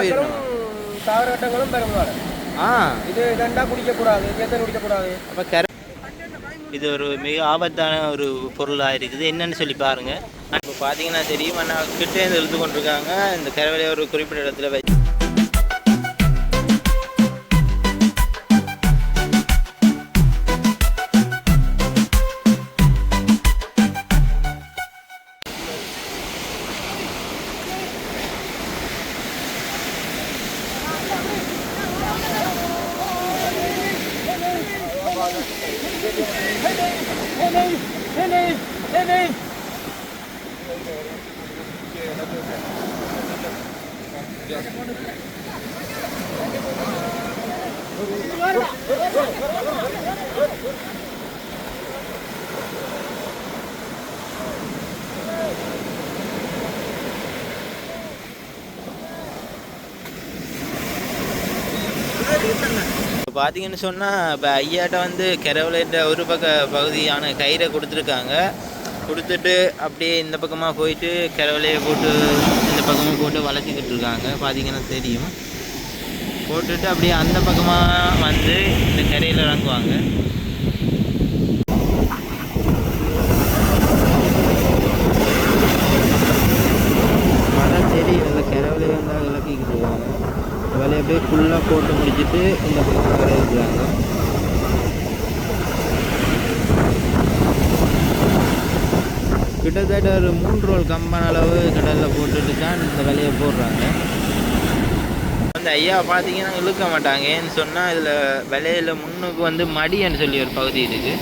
போயிடணும் தாவரகட்டங்களும் பெரும்பாலும் ஆ. இது இதண்டா குடிக்கக்கூடாது எத்தனை குடிக்கக்கூடாது? அப்போ கர இது ஒரு மிக ஆபத்தான ஒரு பொருளாக இருக்குது. என்னன்னு சொல்லி பாருங்க. இப்போ பார்த்தீங்கன்னா தெரியும் ஆனால் கிட்டே இருந்து இழுத்து கொண்டிருக்காங்க. இந்த கரவலையை ஒரு குறிப்பிட்ட இடத்துல Hey, hey, hey, hey. இப்போ பார்த்தீங்கன்னு சொன்னால் இப்போ ஐயாட்ட வந்து கெரவலைன்ற ஒரு பக்க பகுதியான கயிறை கொடுத்துருக்காங்க. கொடுத்துட்டு அப்படியே இந்த பக்கமாக போயிட்டு கெரவலையை போட்டு இந்த பக்கமாக போட்டு வளைச்சிக்கிட்டு இருக்காங்க. பார்த்தீங்கன்னா தெரியும். போட்டுட்டு அப்படியே அந்த பக்கமாக வந்து இந்த கரையில் இறங்குவாங்க அதான் தெரியும் இந்த கெரவலையை வந்து விளக்கிக்கிட்டு இருக்காங்க போட்டு ஃபுல்லாக போட்டு முடிச்சுட்டு இந்த பக்கம் வர இருக்கிறாங்க கிட்டத்தட்ட ஒரு மூன்று ரோல் கம்பன் அளவு கடலில் போட்டுட்டு தான் இந்த வேலையை போடுறாங்க. அந்த ஐயா பார்த்தீங்கன்னா இழுக்க மாட்டாங்க. ஏன்னு சொன்னால் இதில் விலையில முன்னுக்கு வந்து மடின்னு சொல்லி ஒரு பகுதி இருக்குது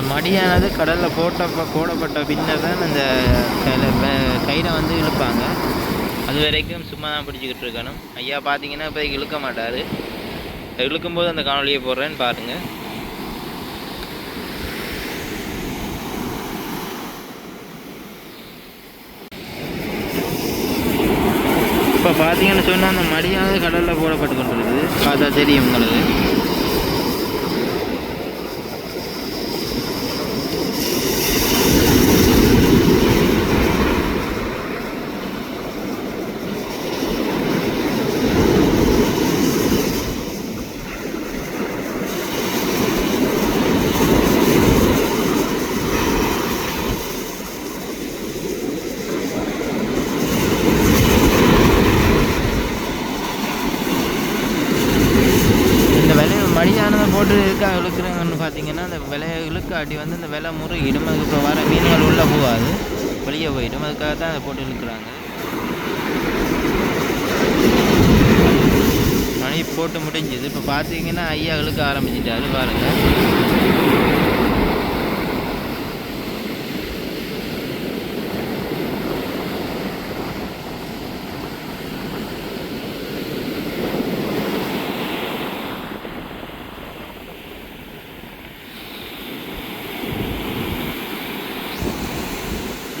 இந்த மடியானது கடலில் போட்ட போடப்பட்ட பின்னர் தான் இந்த கையில் கயிறை வந்து இழுப்பாங்க. அது வரைக்கும் சும்மா தான் பிடிச்சிக்கிட்டு இருக்கணும். ஐயா பார்த்தீங்கன்னா இப்போ இழுக்க மாட்டார். இழுக்கும்போது அந்த காணொலியை போடுறேன்னு பாருங்கள் இப்போ பார்த்தீங்கன்னு சொன்னால் அந்த மடியானது கடலில் போடப்பட்டு கொண்டுருக்குது. பார்த்தா தெரியும் உங்களுக்கு இந்த விலை மடியானதை இழுக்கிறாங்கன்னு பார்த்தீங்கன்னா அந்த விலையை இழுக்காட்டி வந்து இந்த விலை முறுகிடும் அதுக்கப்புறம் வர மீன்கள் உள்ளே போகாது. வெளியே போயிடும் அதுக்காக தான் அதை போட்டு இழுக்கிறாங்க மணி போட்டு முடிஞ்சுது. இப்போ பார்த்தீங்கன்னா ஐயா இழுக்க ஆரம்பிச்சிட்டாரு பாருங்கள்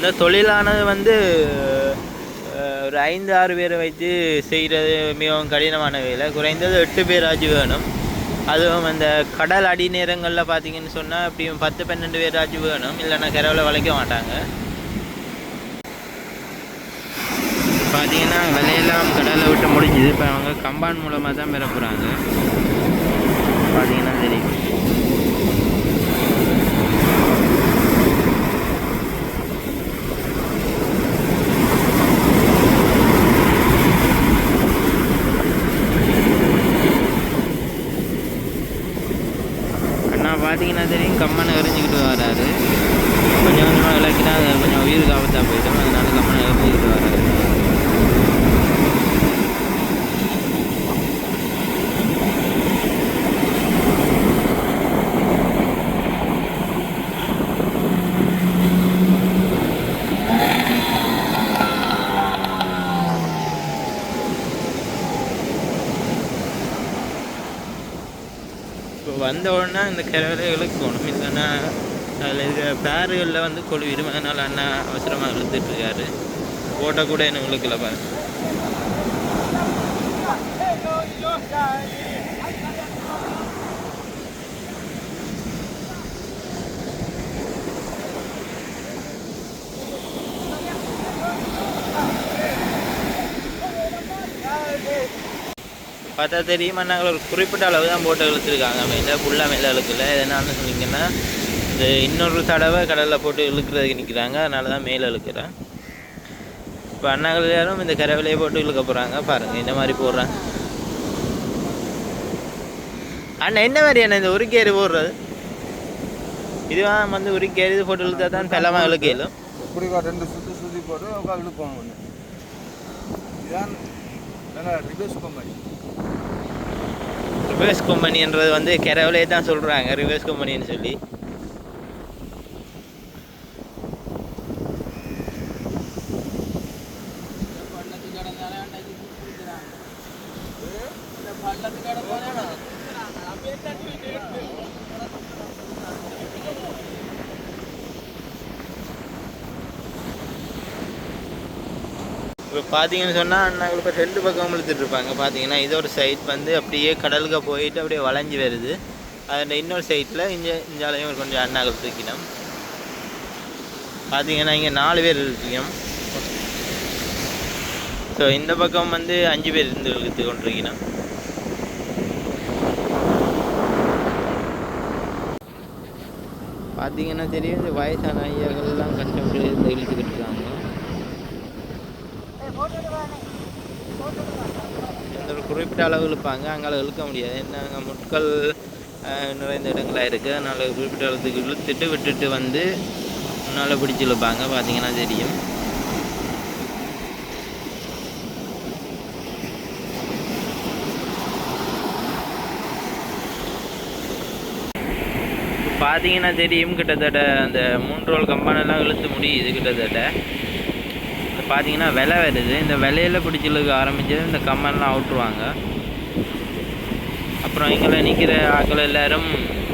இந்த தொழிலானது வந்து ஒரு ஐந்து ஆறு பேரை வைத்து செய்கிறது மிகவும் கடினமான வேலை. குறைந்தது எட்டு பேராச்சு வேணும். அதுவும் அந்த கடல் அடி நேரங்களில் பார்த்தீங்கன்னு சொன்னால் அப்படியும் பத்து பன்னெண்டு பேராச்சும் வேணும். இல்லைன்னா கரவில் வளைக்க மாட்டாங்க. பார்த்தீங்கன்னா விலையெல்லாம் கடலை விட்டு முடிஞ்சுது. இப்போ அவங்க கம்பான் மூலமாக தான் பெற போகிறாங்க. பார்த்தீங்கன்னா தெரியும். தான் இந்த கிழவரை இழுக்கணும் இல்லைன்னா அதில் இருக்கிற பேருகளில் வந்து கொழுவிடும். அதனால் அண்ணா அவசரமாக இழுத்துட்டு இருக்காரு ஓட்ட கூட என்ன இழுக்கல பாரு. Hey! பார்த்தா தெரியும் நாங்கள் ஒரு குறிப்பிட்ட அளவு தான் போட்டு இழுத்துருக்காங்க மேலே ஃபுல்லாக மேலே இழுக்கல என்னன்னு சொன்னீங்கன்னா இது இன்னொரு தடவை கடலில் போட்டு இழுக்கிறதுக்கு நிற்கிறாங்க அதனால தான் மேலே இழுக்கிறேன் இப்போ அண்ணாங்கள் யாரும் இந்த கரவிலையே போட்டு இழுக்க போகிறாங்க பாருங்கள் இந்த மாதிரி போடுறாங்க. அண்ணா என்ன மாதிரி அண்ணா இந்த உருக்கேறு போடுறது? இதுவாக வந்து உருக்கேறு இது போட்டு இழுத்தா தான் பலமாக இழுக்கையிலும் இப்படி ரெண்டு சுற்றி சுற்றி போட்டு உட்காந்து இழுப்போம் ஒன்று இதுதான் நல்லா ரிவர்ஸ் மாதிரி ரிவர்ஸ் கம்பெனின்றது வந்து கிரவிலே தான் சொல்கிறாங்க ரிவர்ஸ் கம்பெனின்னு சொல்லி. இப்போ பார்த்தீங்கன்னு சொன்னால் அண்ணாக்கள் இப்போ ரெண்டு பக்கம் இழுத்துட்டு இருப்பாங்க பார்த்தீங்கன்னா இதோட சைட் வந்து அப்படியே கடலுக்கு போயிட்டு அப்படியே வளைஞ்சு வருது. அதில் இன்னொரு சைட்டில் இங்கே இஞ்சாலையும் கொஞ்சம் அண்ணாக்கள் தூக்கினோம். பார்த்தீங்கன்னா இங்கே நாலு பேர் இருக்கோம் ஸோ இந்த பக்கம் வந்து அஞ்சு பேர் இருந்து இழுத்து கொண்டிருக்கணும் பார்த்தீங்கன்னா தெரியும் இந்த வயசான ஐயாக்கள்லாம் கஷ்டப்பட்டு இழுத்துக்கிட்டு இருக்காங்க இந்த ஒரு குறிப்பிட்ட அளவு இழுப்பாங்க அங்கால இழுக்க முடியாது. என்ன அங்கே முட்கள் நிறைந்த இடங்களாக இருக்குது அதனால் குறிப்பிட்ட அளவுக்கு இழுத்துட்டு விட்டுட்டு வந்து முன்னால் பிடிச்சி இழுப்பாங்க. பார்த்தீங்கன்னா தெரியும். பார்த்தீங்கன்னா தெரியும். கிட்டத்தட்ட அந்த மூன்று ரோல் கம்பானெல்லாம் இழுத்து முடியுது கிட்டத்தட்ட. பார்த்தீங்கன்னா விலை வருது. இந்த விலையில பிடிச்சி ஆரம்பித்தது ஆரம்பிச்சது இந்த கம்மல்லாம் அவுட்டுருவாங்க. அப்புறம் இங்கே நிற்கிற ஆட்கள் எல்லாரும்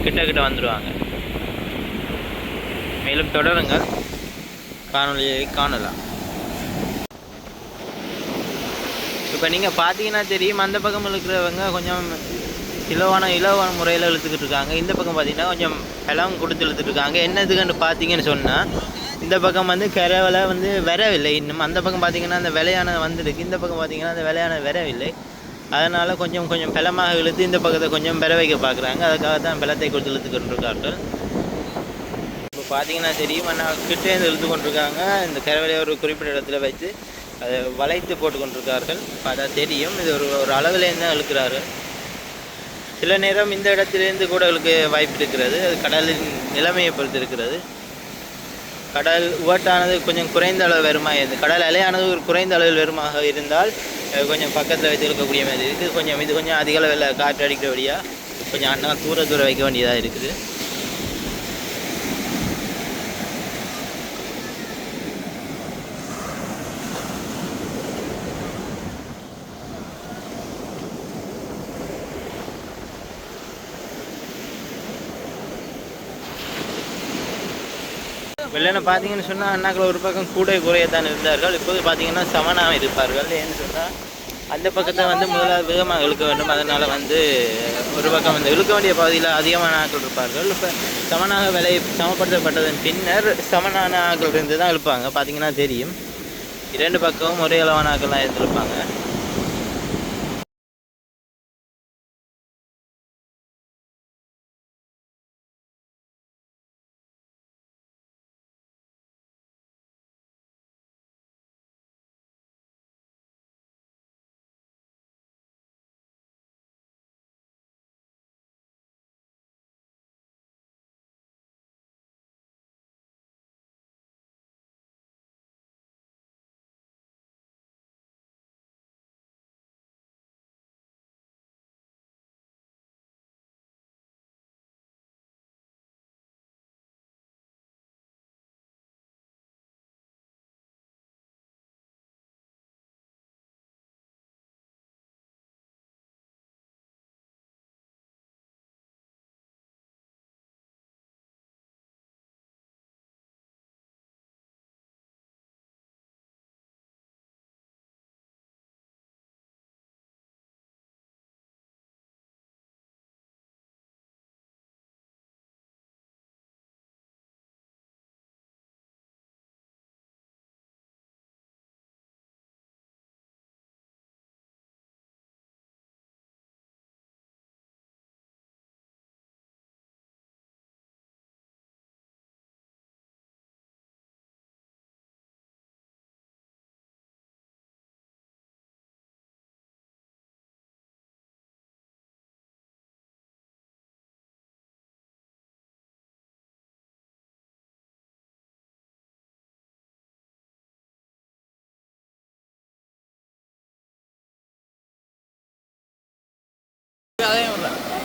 கிட்ட கிட்ட வந்துடுவாங்க மேலும் தொடருங்கள் காணொலியை காணலாம். இப்போ நீங்கள் பார்த்தீங்கன்னா தெரியும் அந்த பக்கம் இருக்கிறவங்க கொஞ்சம் இலவான இலவான முறையில் இழுத்துக்கிட்டு இருக்காங்க. இந்த பக்கம் பார்த்தீங்கன்னா கொஞ்சம் இலம் கொடுத்து இழுத்துட்டு இருக்காங்க. என்னதுக்குன்னு பார்த்தீங்கன்னு சொன்னால் இந்த பக்கம் வந்து கரவலை வந்து வரவில்லை. இன்னும் அந்த பக்கம் பார்த்தீங்கன்னா அந்த விலையான வந்துருக்கு. இந்த பக்கம் பார்த்திங்கன்னா அந்த விலையான வரவில்லை. அதனால் கொஞ்சம் கொஞ்சம் பலமாக இழுத்து இந்த பக்கத்தை கொஞ்சம் பெற வைக்க பார்க்குறாங்க அதுக்காக தான் பலத்தை கொடுத்து இழுத்து கொண்டிருக்கார்கள். இப்போ பார்த்தீங்கன்னா தெரியும் ஆனால் கிட்டே இருந்து இழுத்து கொண்டிருக்காங்க. இந்த கரவலையை ஒரு குறிப்பிட்ட இடத்துல வைத்து அதை வளைத்து போட்டு கொண்டிருக்கார்கள். பார்த்தா தெரியும். இது ஒரு ஒரு அளவுலேருந்து தான் இழுக்கிறாரு. சில நேரம் இந்த இடத்துலேருந்து கூட அவளுக்கு வாய்ப்பு இருக்கிறது. அது கடலின் நிலைமையை பொறுத்து இருக்கிறது. கடல் உவட்டானது கொஞ்சம் குறைந்த அளவு வருமாக இருந்து கடல் அலையானது ஒரு குறைந்த அளவில் வருமாக இருந்தால் கொஞ்சம் பக்கத்தில் வைத்து இருக்கக்கூடிய மாதிரி இருக்குது. கொஞ்சம் இது கொஞ்சம் அதிக அளவில் காற்று அடிக்கிறபடியாக கொஞ்சம் அண்ணா தூர தூர வைக்க வேண்டியதாக இருக்குது. வெள்ளன பார்த்தீங்கன்னு சொன்னால் அண்ணாக்கள் ஒரு பக்கம் கூட குறையத்தான் இருந்தார்கள். இப்போது பார்த்தீங்கன்னா சமனாக இருப்பார்கள் ஏன்னு சொன்னால் அந்த பக்கத்தை வந்து முதலாவது வேகமாக இழுக்க வேண்டும். அதனால் வந்து ஒரு பக்கம் வந்து இழுக்க வேண்டிய பகுதியில் அதிகமான ஆக்கள் இருப்பார்கள். இப்போ சமனாக விலை சமப்படுத்தப்பட்டதன் பின்னர் சமனான ஆக்கள் இருந்து தான் இழுப்பாங்க. பார்த்தீங்கன்னா தெரியும். இரண்டு பக்கமும் ஒரே அளவான ஆக்கள்லாம் இருந்திருப்பாங்க.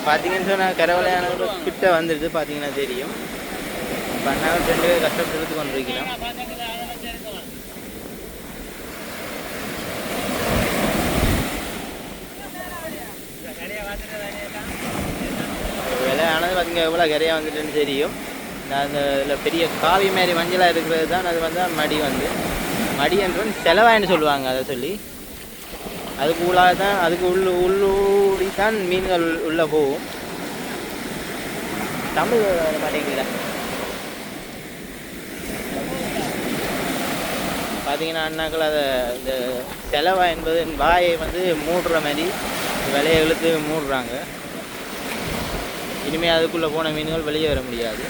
பார்த்தீங்கன்னு சொன்னால் கரவலையான கிட்ட வந்துடுது பார்த்தீங்கன்னா தெரியும். பண்ணால் ரெண்டு பேர் கஷ்டப்பட்டு கொண்டிருக்கிறோம். விலையானது பார்த்தீங்க எவ்வளோ கரையாக வந்துட்டுன்னு தெரியும். நான் அந்த இதில் பெரிய காவி மாதிரி மஞ்சளாக இருக்கிறது தான் அது வந்து மடி வந்து. மடி என்று செலவாயின்னு சொல்லுவாங்க அதை சொல்லி. அதுக்கு உள்ளாக தான் அதுக்கு உள்ளு உள்ளூர் தான் மீன்கள் உள்ளே போகும். தமிழ் வர மாட்டேங்குதா பார்த்தீங்கன்னா அண்ணாக்கள் அதை இந்த செலவா என்பது வாயை வந்து மூடுற மாதிரி விலையை இழுத்து மூடுறாங்க. இனிமேல் அதுக்குள்ளே போன மீன்கள் வெளியே வர முடியாது.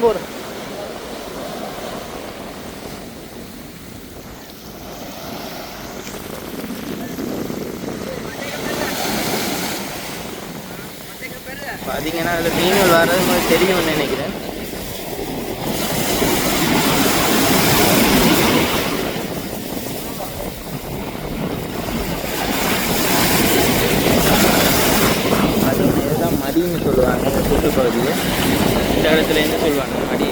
தான் அதான் பார்த்தீங்கன்னா அதில் மீன்கள் வர்றது உங்களுக்கு தெரியும்னு நினைக்கிறேன் பார்த்தீங்கன்னா இதுதான் மடின்னு சொல்லுவாங்க இந்த சுற்றுப்பகுதியை இந்த இடத்துல இருந்து சொல்லுவாங்க மடி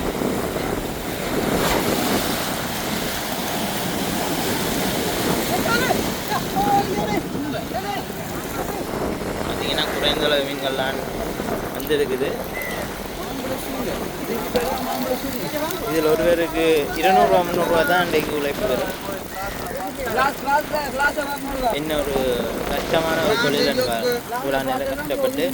பார்த்தீங்கன்னா குறைந்த அளவு மீன்கள்லாம் வந்திருக்குது இதில் ஒரு பேருக்கு இருநூறுவா முந்நூறுரூவா தான் இன்றைக்கு உழைப்பு வரும். என்ன ஒரு கஷ்டமான ஒரு தொழில் என்பார். இவ்வளோ நேரம் கஷ்டப்பட்டு.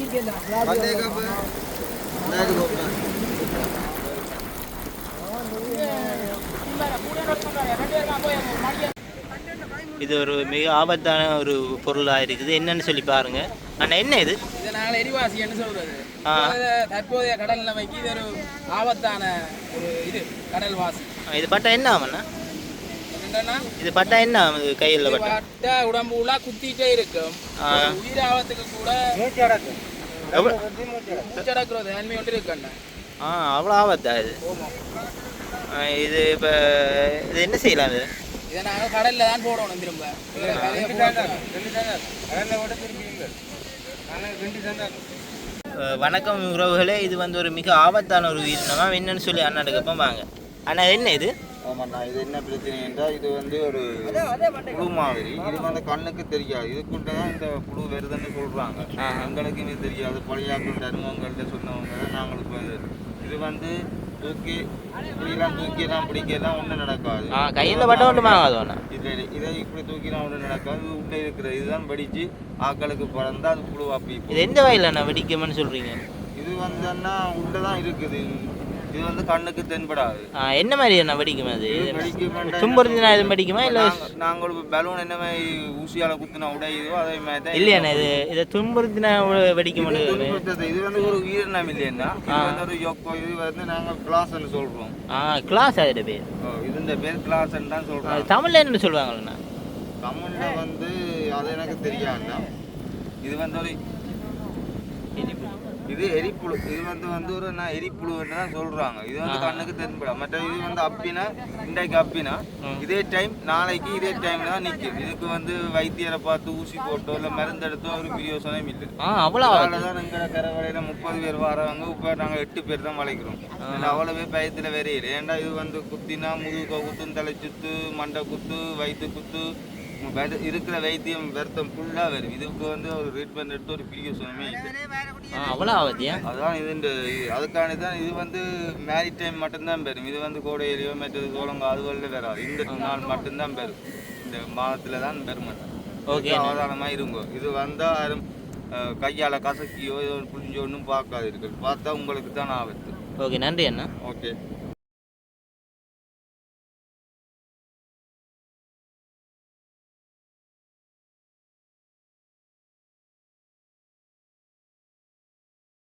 இது ஒரு மிக ஆபத்தான ஒரு பொருளாக இருக்குது. என்னன்னு சொல்லி பாருங்க. அண்ணா என்ன இது? இதை நாங்கள் எரிவாசி என்ன. இப்போதைய- தற்போதைய கடல் நிலைமைக்கு இது ஒரு ஆபத்தான ஒரு இது கடல் வாசி இது பட்டா என்ன ஆகும்ண்ணா இது பட்டா என்ன கையில் பட்டா? பட்டா உடம்பு உள்ள குத்திட்டே இருக்கும். உயிர் ஆபத்துக்கு கூட மூச்சடக்குறது தன்மை ஒன்று இருக்குண்ணா ஆ அவ்வளோ ஆபத்தா இது? இது இப்போ இது என்ன செய்யலாம் இது? இதை நாங்கள் கடல்ல தான் போடணும் திரும்ப. வேற வேலையை போடக்கூடாது. அஹ் வணக்கம் உறவுகளே இது வந்து ஒரு மிக ஆபத்தான ஒரு உயிரினமா என்னன்னு சொல்லி அண்ணாட்ட கேட்போம் வாங்க. அண்ணா என்ன இது? ஆமாண்ணா இது என்ன பிரச்சனை என்றால் இது வந்து ஒரு புழு மாதிரி. இது வந்து கண்ணுக்கு தெரியாது. இதுக்குள்ள தான் இந்த புழு வருதுன்னு சொல்றாங்க. எங்களுக்கு இது தெரியாது. பழையாக்கள் அனுபவங்கள்ட்ட சொன்னவங்க நாங்களுக்கு இது வந்து தூக்கி இப்படிலாம் தூக்கிலாம் பிடிக்கலாம் ஒன்றும் நடக்காது. ஆ கையில் பட்ட ஒன்று வாங்காது அண்ணா இல்லை இதை இப்படி தூக்கிலாம் ஒன்றும் நடக்காது. உள்ளே இருக்கிற இதுதான் வெடிச்சு ஆக்களுக்கு பறந்து அது புழுவா அப்படி இது எந்த வயலில் அண்ணா வெடிக்கும்னு சொல்கிறீங்க இது வந்தன்னா உள்ளே தான் இருக்குது. இது வந்து கண்ணுக்கு தென்படாது. ஆ என்ன மாதிரி அண்ணா வெடிக்கும் அது. தும்புறுத்தினா எதுவும் வெடிக்குமா இல்லை நாங்க- நாங்க ஒரு பலூன் என்ன மாதிரி ஊசியால குத்துனா உடையுதோ அதே மாதிரி தான் இல்லையாண்ணா இது இதை வெடிக்கும்னு இது துன்புறுத்தது. இது வந்து ஒரு உயிரினம் இல்லைன்னா இது வந்து ஒரு யொக்கோ இது வந்து நாங்க கிளாஸ்ன்னு சொல்றோம். ஆ கிளாஸ் அதோட பேர். இது இந்த பேர் கிளாஸ்ன்னு தான் சொல்றோம் தமிழில் என்ன சொல்லுவாங்கண்ணா தமிழ்ல வந்து அது எனக்கு தெரியாதுண்ணா. இது வந்து ஒரு இது எரிப்புழு இது வந்து வந்து ஒரு நான் எரிப்புழுன்னு தான் சொல்றாங்க. இது வந்து கண்ணுக்கு தென்படும். மற்ற இது வந்து அப்பினா இன்றைக்கு அப்பினா இதே டைம் நாளைக்கு இதே டைம்ல தான் நிற்கும் இதுக்கு வந்து வைத்தியரை பார்த்து ஊசி போட்டோ இல்லை மருந்து எடுத்தோ ஒரு பிரியோசனம் இல்லை அவ்வளோ தான் எங்களை கரவலையில் முப்பது பேர் வரவங்க இப்போ நாங்கள் எட்டு பேர் தான் வளைக்கிறோம். அவ்வளவே பயத்தில் வேற இல்லை. ஏன்டா இது வந்து குத்தினா முதுக குத்தும் தலை சுத்து மண்டை குத்து வயிற்று குத்து வெத- இருக்கிற வைத்தியம் வருத்தம் ஃபுல்லாக வரும் இதுக்கு வந்து ஒரு ட்ரீட்மெண்ட் எடுத்து ஒரு பிரியோசனமே இல்லை ஆ அவ்வளோ ஆபத்தியா அதுதான் இது இந்த அதுக்கான தான் இது வந்து மேரி டைம் மட்டும்தான் பெறும் இது வந்து கோடையிலையோ மற்றது சோளங்க அதுகளில் வராது இந்த நாள் மட்டும்தான் பெறும் இந்த மாதத்தில் தான் பெறும் ஓகே அவதானமாக இருங்கோ. இது வந்தால் யாரும் கையால கசக்கியோ ஏதோ புளிஞ்சோ ஒன்றும் பார்க்காது இருக்கு பார்த்தா உங்களுக்கு தான் ஆபத்து. ஓகே நன்றி அண்ணா. ஓகே.